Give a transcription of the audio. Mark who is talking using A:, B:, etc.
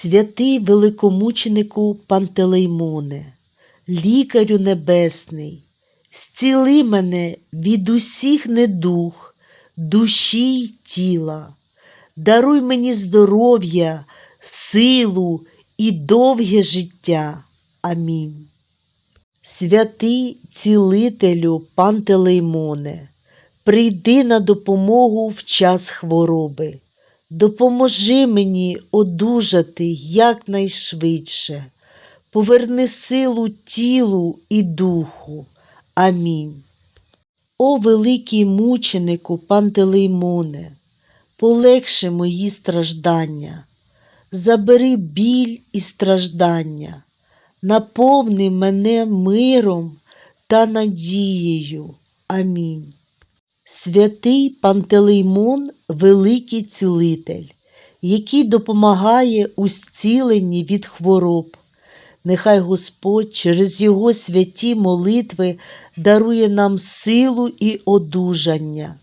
A: Святий великомученику Пантелеймоне, лікарю небесний, зціли мене від усіх недух, душі й тіла, даруй мені здоров'я, силу і довге життя. Амінь. Святий цілителю Пантелеймоне, прийди на допомогу в час хвороби. Допоможи мені одужати якнайшвидше. Поверни силу тілу і духу. Амінь. О великий мученику Пантелеймоне, полегши мої страждання, забери біль і страждання, наповни мене миром та надією. Амінь. Святий Пантелеймон – великий цілитель, який допомагає у зціленні від хвороб. Нехай Господь через Його святі молитви дарує нам силу і одужання.